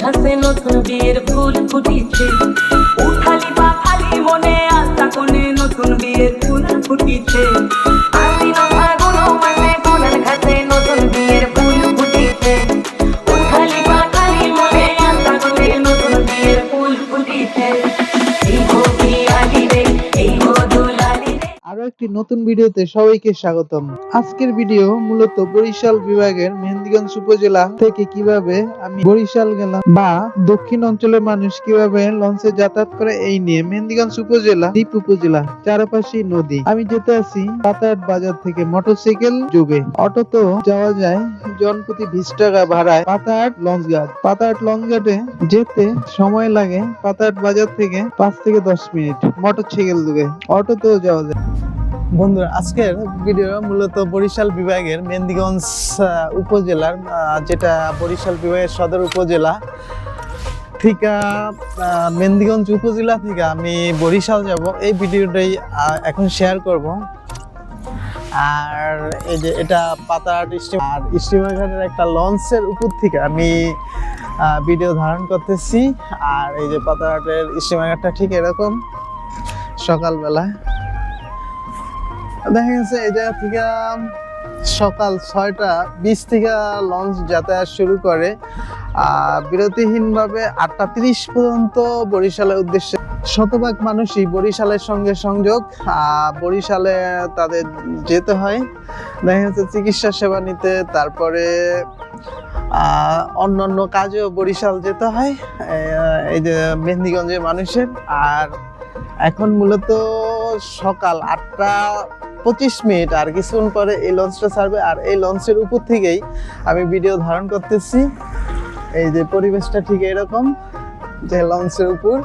ঘাসে নতুন বিয়ের ফুল ফুটিছে। উঠালি বা খালি মনে আশা কোণে নতুন বিয়ের ফুল ফুটিছে। একটি নতুন ভিডিওতে সবাইকে স্বাগতম। আজকের ভিডিও মূলত বরিশাল বিভাগের মেহেন্দিগঞ্জ উপজেলা থেকে কীভাবে আমি বরিশাল গেলাম বা দক্ষিণ অঞ্চলের মানুষ কীভাবে লঞ্চে যাতায়াত করে, এই নিয়ে মেহেন্দিগঞ্জ উপজেলা, দ্বীপ উপজেলা, চারপাশে নদী। আমি যেতে আছি পাতাট বাজার থেকে মোটরসাইকেল যোগে। অটোতে যাওয়া যায় জনপ্রতি বিশ টাকা ভাড়ায় পাতাট লঞ্চ ঘাট পাতাট লঞ্চ ঘাটে যেতে সময় লাগে পাতাট বাজার থেকে পাঁচ থেকে দশ মিনিট মোটরসাইকেল যোগে। অটোতেও যাওয়া যায়। বন্ধুরা আজকের ভিডিও মূলত বরিশাল বিভাগের মেহেন্দিগঞ্জ উপজেলার যেটা বরিশাল বিভাগের সদর উপজেলা থেকে মেহেন্দিগঞ্জ উপজেলা থেকে আমি বরিশাল যাব। এই ভিডিওটাই এখন শেয়ার করব। আর এই যে এটা পাতার আর স্টিমার ঘাটের একটা লঞ্চের উপর থেকে আমি ভিডিও ধারণ করতেছি। আর এই যে পাতারহাটের স্টিমার ঘাটটা ঠিক এরকম। সকালবেলা দেখা গেছে জায়গা থেকে সকাল ছয়টা বিশ থেকে লঞ্চ যাতায়াত শুরু করে বিরতিহীনভাবে আটটা তিরিশ পর্যন্ত বরিশালের উদ্দেশ্যে। শতভাগ মানুষই বরিশালের সঙ্গে সংযোগ বরিশালে তাদের যেতে হয়। দেখা যাচ্ছে চিকিৎসা সেবা নিতে তারপরে আহ, অন্যান্য কাজেও বরিশাল যেতে হয় এই যে মেহেন্দিগঞ্জের মানুষের। আর এখন মূলত সকাল আটটা পঁচিশ মিনিট আর কিছুক্ষণ পরে এই লঞ্চটা ছাড়বে। আর এই লঞ্চের উপর থেকেই আমি ভিডিও ধারণ করতেছি। এই যে পরিবেশটা ঠিক এরকম, যে লঞ্চের উপর।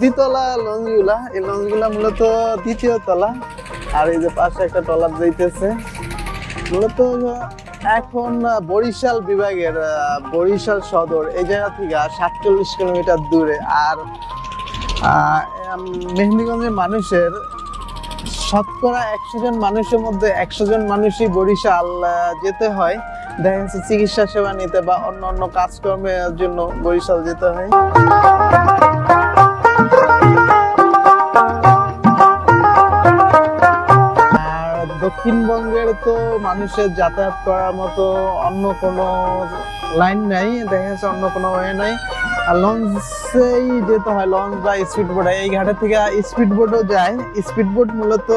দ্বিতলা লঞ্চগুলা। এই লঞ্চগুলা মূলত দ্বিতীয় তলা। আর এই যে পাশে একটা টলার যাইতেছে। মূলত এখন বরিশাল বিভাগের বরিশাল সদর, এই জায়গা থেকে সাতচল্লিশ কিলোমিটার দূরে। আর মেহেন্দিগঞ্জের মানুষের শতকরা একশো জন মানুষের মধ্যে একশো জন মানুষই বরিশাল যেতে হয়। দেখা যাচ্ছে চিকিৎসা সেবা নিতে বা অন্য অন্য কাজকর্মের জন্য বরিশাল যেতে হয়। দক্ষিণবঙ্গের তো মানুষের যাতায়াত করার মতো অন্য কোনো লাইন নাই, দেখা যাচ্ছে অন্য কোনো ওয়ে নাই। আর লঞ্চেই যেতে হয় লঞ্চ বা স্পিড বোটে এই ঘাটের থেকে স্পিড বোটও যায়। স্পিড বোট মূলত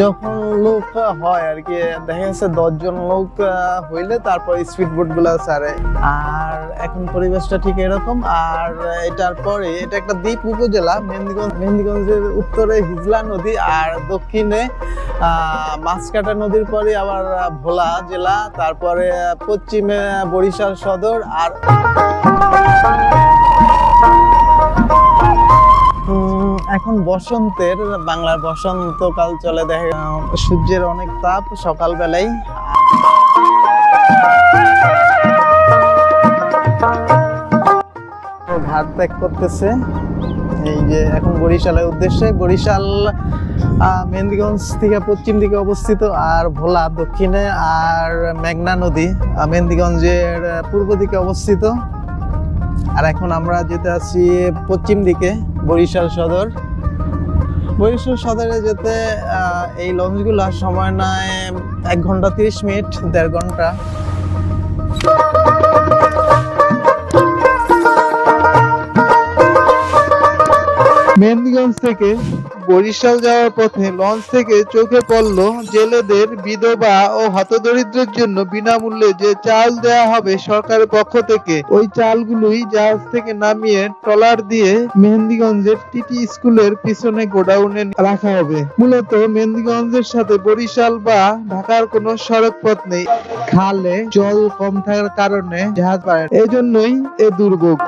যখন লোক হয় আর কি, দেখা যাচ্ছে দশজন লোক হইলে তারপর স্পিড বোটগুলা ছাড়ে। আর এখন পরিবেশটা ঠিক এরকম। আর এটার পরে, এটা একটা দ্বীপ উপজেলা, মেহেন্দিগঞ্জ মেহেন্দিগঞ্জের উত্তরে হিজলা নদী আর দক্ষিণে মাছকাটা নদীর পরে আবার ভোলা জেলা, তারপরে পশ্চিমে বরিশাল সদর আর এখন বসন্তের, বাংলার বসন্তকাল চলে, দেখে সূর্যের অনেক তাপ সকালবেলায় ঘাট ত্যাগ করতেছে। এই যে এখন বরিশালের উদ্দেশ্যে, বরিশাল মেহেন্দিগঞ্জ থেকে পশ্চিম দিকে অবস্থিত, আর ভোলা দক্ষিণে, আর মেঘনা নদী মেহেন্দিগঞ্জের পূর্ব দিকে অবস্থিত। আর এখন আমরা যেতে আছি পশ্চিম দিকে। বরিশাল সদর। বরিশাল সদরে যেতে এই লঞ্চগুলো সময় নেয় এক ঘণ্টা তিরিশ মিনিট, দেড় ঘণ্টা। মেহেন্দিগঞ্জ থেকে বরিশাল যাওয়ার পথে লঞ্চ থেকে চোখে পড়ল জেলেদের বিধবা ও হতদরিদ্রের জন্য বিনামূল্যে যে চাল দেয়া হবে সরকারের পক্ষ থেকে, ওই চালগুলোই জাহাজ থেকে নামিয়ে ট্রলার দিয়ে মেহেন্দিগঞ্জের টিটি স্কুলের পিছনে গোডাউনে রাখা হবে। মূলত মেহেন্দিগঞ্জের সাথে বরিশাল বা ঢাকার কোনো সড়ক পথ নেই। খালে জল কম থাকার কারণে জাহাজ পায় না। এই জন্যই এ দুর্ভোগ।